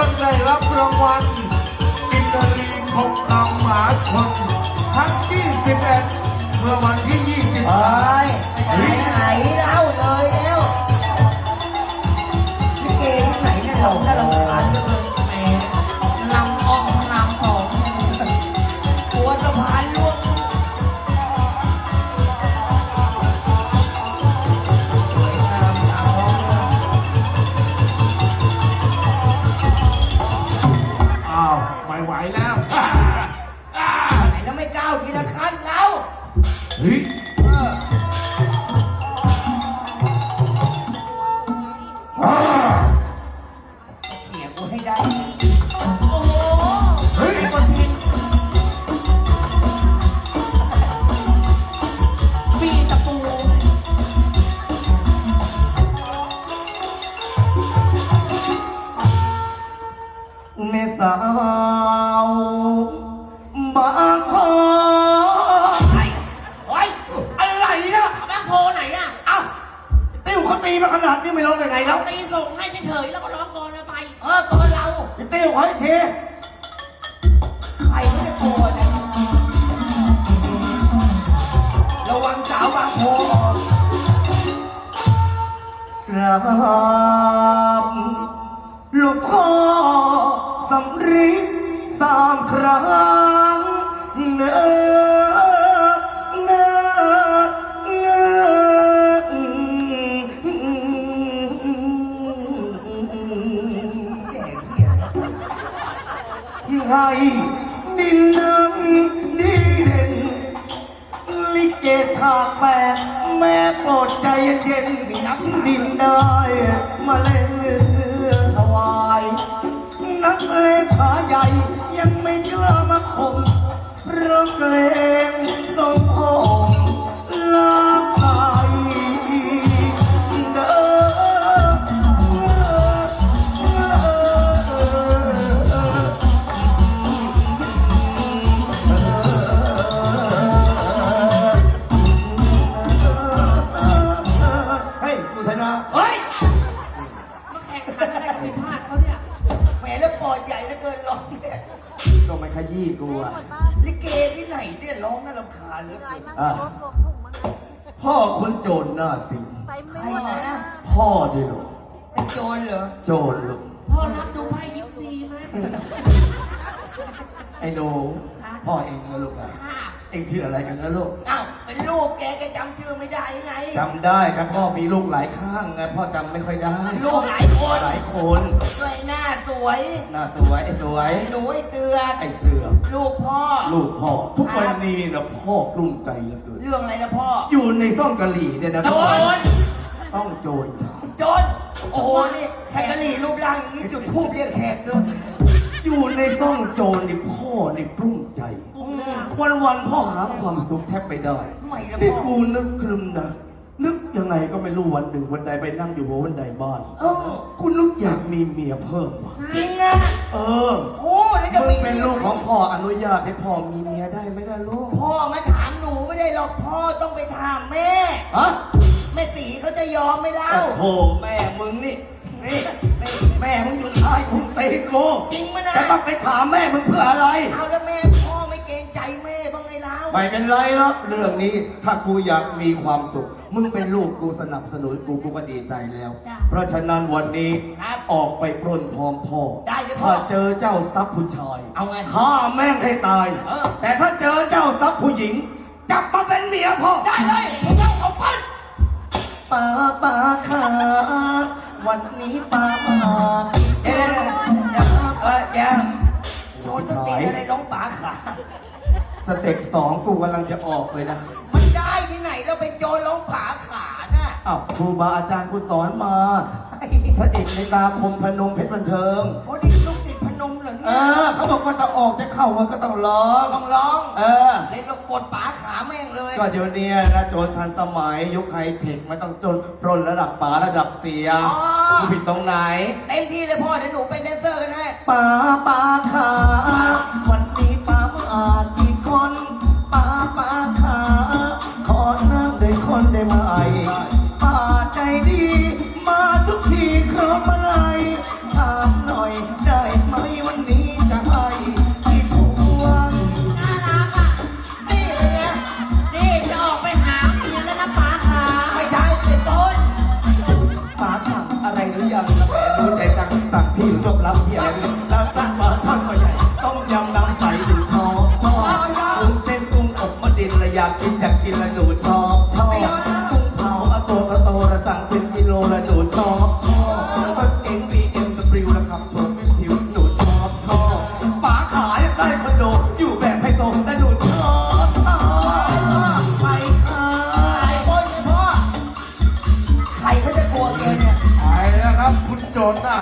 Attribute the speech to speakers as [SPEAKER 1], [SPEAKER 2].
[SPEAKER 1] พิ่งได้รับรางวัลกินรีคงคำมหาชนครั้งที่11เมื่อวันที่
[SPEAKER 2] เฮ้ย
[SPEAKER 1] 25
[SPEAKER 2] ไหนไหนเล่าเลยแล้ เฮ้
[SPEAKER 1] ย
[SPEAKER 2] เขี่ยกูให้ได้
[SPEAKER 1] เฮ้ย
[SPEAKER 2] คนพินปีตะปู
[SPEAKER 3] แม่สาว ติ้วเขาตีมาขนาดนี้ไม่ร้องได้ไงแล้
[SPEAKER 2] เรา
[SPEAKER 3] ว
[SPEAKER 2] ตีส่งให้เฉยๆแล้วก็ร้องก่อนไปเออก่อนเรา
[SPEAKER 3] ไอ้ติ้วขออีกที
[SPEAKER 2] ใครไม่ได้โกรธเนี่ยระวังสาวบางโพ
[SPEAKER 3] กราบหลวงพ่อสำริดสามครั้ง ให้ดินดังดีเด่นลิเกถากแปดแม่โปรดใจเย็นนักดินได้ มาเล่นถวาย นักเลงขาใหญ่ยังไม่กล้ามาข่มเพราะเกรง อด
[SPEAKER 2] ใหญ่แล้วเกินร้องเนี่ย
[SPEAKER 3] ก็ไม่ขยี้กูอะ
[SPEAKER 2] ลิเกที่ไหนเนี่ยร้องน่ารำคาญเหลือเกิน
[SPEAKER 3] อะพ่อคนโจรหน้าสิง
[SPEAKER 4] ไป
[SPEAKER 2] ใคร
[SPEAKER 4] ไม่หมด
[SPEAKER 2] นะ
[SPEAKER 3] พ่อดิลูก
[SPEAKER 2] เป็นโจรเหรอ
[SPEAKER 3] โจรลูก
[SPEAKER 2] พ่อนับดูไพ่ยิปซีไหม
[SPEAKER 3] ไอ้หนูพ่อเองนะลูกอะ
[SPEAKER 2] ค่ะ
[SPEAKER 3] เองชื่ออะไรกันนะลูก
[SPEAKER 2] อ้าวเป็นลูกแกแกจำชื่อไม่ได้ ไง
[SPEAKER 3] จำได้ครับพ่อมีลูกหลายข้างไงพ่อจำไม่ค่อยได้
[SPEAKER 2] ลูกหลายคน
[SPEAKER 3] หลายคน
[SPEAKER 2] ด้วยหน้าสวย
[SPEAKER 3] หน้าสวยไอ้สวย
[SPEAKER 2] หนูไอ้เสือ
[SPEAKER 3] ไอ้เสือ
[SPEAKER 2] ลูกพ่อ
[SPEAKER 3] ลูกพ่อทุกวันนี้นะพ่อกลุ้มใจเหลือเกิน
[SPEAKER 2] เรื่องอะไรนะพ่อ
[SPEAKER 3] อยู่ในซ่องกะหรี่เนี่ยนะ
[SPEAKER 2] โจร
[SPEAKER 3] ซ่องโจร
[SPEAKER 2] โจร โอ้โห นี่แฮกกะหรี่รูปร่างอย่างนี้จุดทูบเรียกแขกเลย
[SPEAKER 3] อยู่ในซ่องโจรนี่พ่อนี่กลุ้มใจ วันวันๆพ่อหาความสุขแทบไม่ได้
[SPEAKER 2] ไม่ละ
[SPEAKER 3] นี่
[SPEAKER 2] พ่อ
[SPEAKER 3] กูนึกคลึมนะนึกยังไงก็ไม่รู้วันหนึ่งวันใดไปนั่งอยู่หัววันใดบ้าน
[SPEAKER 2] เออ
[SPEAKER 3] กูนึกอยากมีเมียเพิ่มว่ะ
[SPEAKER 2] จริงนะ
[SPEAKER 3] เออ
[SPEAKER 2] โอ้แล้วจะ
[SPEAKER 3] มึ
[SPEAKER 2] มี
[SPEAKER 3] งเป็นลูกของพ่ออนุญาตให้พ่อมีเมียได้ไหมล่ะลูก
[SPEAKER 2] พ่อมาถามหนูไม่ได้หรอกพ่อต้องไปถามแม่
[SPEAKER 3] ฮะ
[SPEAKER 2] แม่สีเขาจะยอมไหม่เล่า
[SPEAKER 3] โอ้โหแม่มึงนี่นี่นี่แม่มึงอยู่ท้ายคุณตีกู
[SPEAKER 2] จริงไหมนะ
[SPEAKER 3] จะต้องไปถามแม่มึงเพื่ออะไร
[SPEAKER 2] เอาแล้วแม่พ่อ เล่า
[SPEAKER 3] ไม่เป็นไรหรอกเรื่องนี้ถ้ากูอยากมีความสุข มึงเป็นลูกกูสนับสนุนกูกูก็ดีใจแล้วเพราะฉะนั้นวันนี้ออกไปปล้นพร้อมพ่อ
[SPEAKER 2] ได้เลยพ่อ
[SPEAKER 3] ถ้าเจอเจ้าทรัพย์ผู้ชาย
[SPEAKER 2] เอาไง
[SPEAKER 3] ฆ่าแม่งให้ตาย
[SPEAKER 2] เออ
[SPEAKER 3] แต่ถ้าเจอเจ้าทรัพย์ผู้หญิง จับมาเป็นเมียพ่อ
[SPEAKER 2] ได้เลยผมต้องเอาปั้น
[SPEAKER 3] ป้าป้าขาวันนี้ป้ามา
[SPEAKER 2] เดี๋ยวเดี๋ยวเดี๋ยวเออเดี๋ยวโดนต้นตีนอะไรร้องป๋าขา
[SPEAKER 3] สเต็ปสองกูกำลังจะออกเลยนะ
[SPEAKER 2] มันได้ที่ไหนเราเป็นโจรร้องป๋าขาน่ะ
[SPEAKER 3] อ้าวครูบาอาจารย์กูสอนมาพระเอกในตาคมพนมเพชรบันเทิง
[SPEAKER 2] โอ้นี่ลูกศิษย์พนมเหรอ
[SPEAKER 3] เอ
[SPEAKER 2] เนี่ย
[SPEAKER 3] อเขาบอกว่าจะออกจะเข้ามันก็ต้องร้อง
[SPEAKER 2] ต้องร้อง
[SPEAKER 3] เออ
[SPEAKER 2] เล่นเรากดป๋าขาแม่งเลย
[SPEAKER 3] ก็เดี๋ยวนี้นะโจรทันสมัยยุคไฮเทคไม่ต้องโจรปล้นระดับป๋าระดับเสีย
[SPEAKER 2] อ๋อ
[SPEAKER 3] กูผิดตรงไหน
[SPEAKER 2] เต็มที่เลยพ่อเดี๋ยวหนูเป็นแดนเซอร์กันให้
[SPEAKER 3] ป๋าป๋าขาากกินอยากกินละหนูชอบชอบกุ้งเผาเอาตัวกระโตระสั่งเป็นกิโลละหนูชอบชอบรถเก๋งบีเอ็มดับบิวละครับโชว์เป็นชิวหนูชอบชอบป๋าขายได้คอนโดอยู่แบบไฮโซและหนูชอบชอบไปค่ะ
[SPEAKER 2] ไอ้คนเนี่ยพ่อใครเขาจะกลัวแกเนี่ย
[SPEAKER 1] ไปแล้วครับ คุณโจรน่ะ